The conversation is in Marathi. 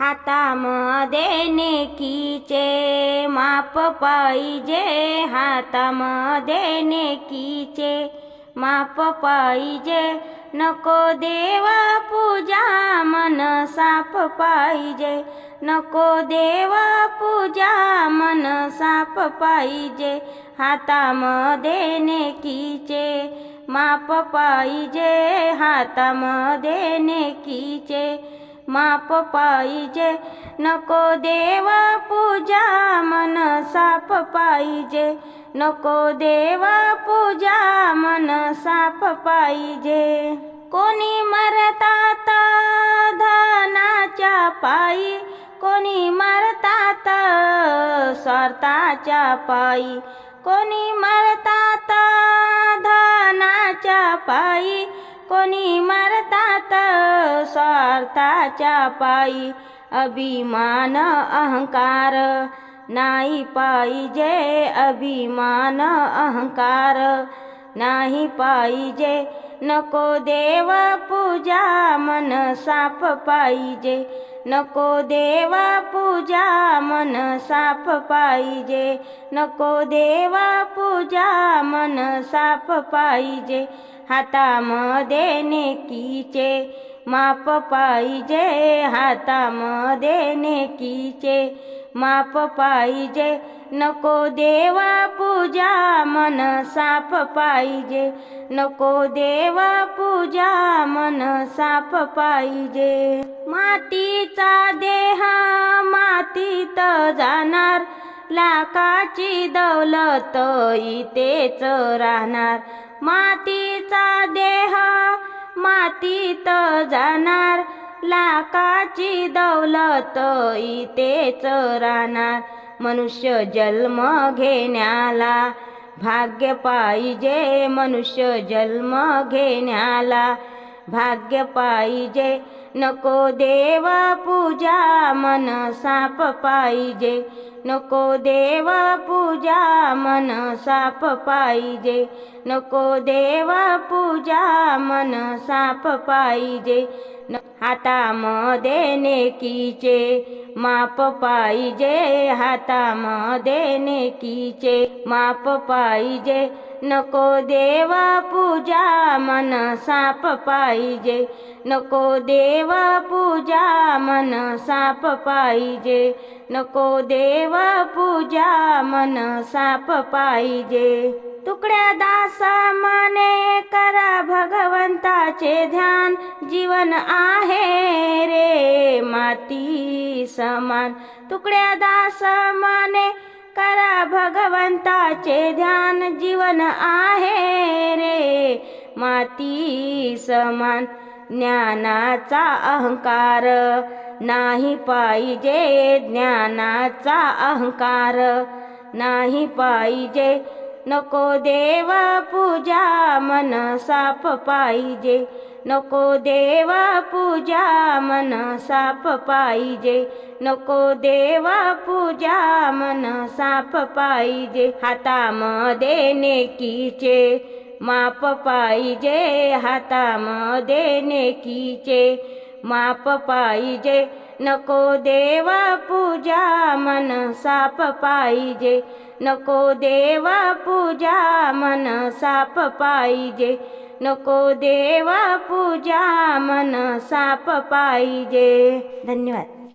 हातामध्ये नेकीचे माप पाहिजे. हातामध्ये नेकीचे माप पाहिजे. नको देवा पूजा मन साप पाहिजे. नको देवा पूजा मन साप पाहिजे. हातामध्ये नेकीचे माप पाहिजे. हातामध्ये नेकीचे माप पाहिजे. नको देव पूजा मन साप पाहिजे. नको देव पूजा मन साप पाहिजे. कोणी मरतात धनाच्या पायी कोणी मरतात स्वार्थाच्या पायी कोणी मरतात धनाच्या पायी कोणी मारतात स्वार्थाच्या पायी. अभिमान अहंकार नाही पाहिजे अभिमान अहंकार नाही पाहिजे. नको देव पूजा मन साप पाहिजे. नको देवा पूजा मन साप पाहिजे. नको देवा पूजा मन साप पाहिजे. हातामध्ये नेकीचे माप पाहिजे. हातामध्ये नेकीचे माप पाहिजे. नको देवा पूजा मन साप पाहिजे. नको देवा पूजा मन साप पाहिजे. मातीचा देह मातीत जाणार. लाकाची दौलत इथेच राहणार. मातीचा देह मातीत जाणार. लाखाची दौलत इथेच राहणार. मनुष्य जन्म घेण्याला भाग्य पाहिजे. मनुष्य जन्म घेण्याला भाग्य पाहिजे. नको देव पूजा मन साप पाहिजे. नको देव पूजा मन साप पाहिजे. नको देव पूजा मन साप पाहिजे. न- हातामध्ये नेकीचे माप पाहिजे हातामध्ये नेकीचे माप पाहिजे. नको देवा पूजा मन साप पाहिजे. नको देवा पूजा मन साप पाहिजे. नको देवा पूजा मन साप पाहिजे. तुकड्या दास मने करा भगवंताचे ध्यान. जीवन आहे रे माती समान. तुकड्या दासमाने करा भगवंताचे ध्यान. जीवन आहे रे माती समान. ज्ञानाचा अहंकार नाही पाहिजे ज्ञानाचा अहंकार नाही पाहिजे. नको देवा पूजा मन साप पाहिजे. नको देवा पूजा मन साप पाहिजे. नको देवा पूजा मन साप पाहिजे. हातामध्ये नेकीचे माप पाहिजे. हातामध्ये नेकीचे माप पाहिजे. नको देवा पूजा मन साप पाहिजे. नको देवा पूजा मन साप पाहिजे. नको देवा पूजा मन साप पाहिजे. धन्यवाद.